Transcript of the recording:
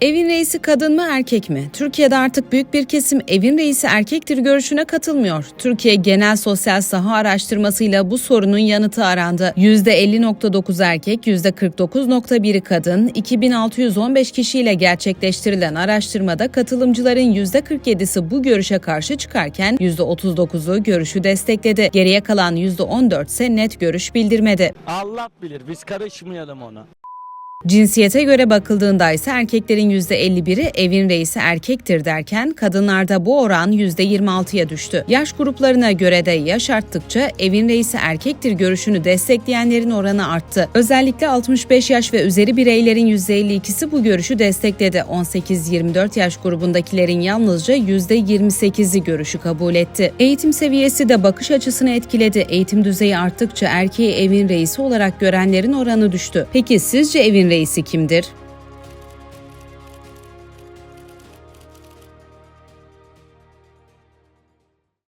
Evin reisi kadın mı erkek mi? Türkiye'de artık büyük bir kesim evin reisi erkektir görüşüne katılmıyor. Türkiye Genel Sosyal Saha Araştırmasıyla bu sorunun yanıtı arandı. %50.9 erkek, %49.1'i kadın, 2615 kişiyle gerçekleştirilen araştırmada katılımcıların %47'si bu görüşe karşı çıkarken %39'u görüşü destekledi. Geriye kalan %14 ise net görüş bildirmedi. Allah bilir biz karışmayalım ona. Cinsiyete göre bakıldığında ise erkeklerin %51'i evin reisi erkektir derken kadınlarda bu oran %26'ya düştü. Yaş gruplarına göre de yaş arttıkça evin reisi erkektir görüşünü destekleyenlerin oranı arttı. Özellikle 65 yaş ve üzeri bireylerin %52'si bu görüşü destekledi. 18-24 yaş grubundakilerin yalnızca %28'i görüşü kabul etti. Eğitim seviyesi de bakış açısını etkiledi. Eğitim düzeyi arttıkça erkeği evin reisi olarak görenlerin oranı düştü. Peki sizce evin reisi kimdir?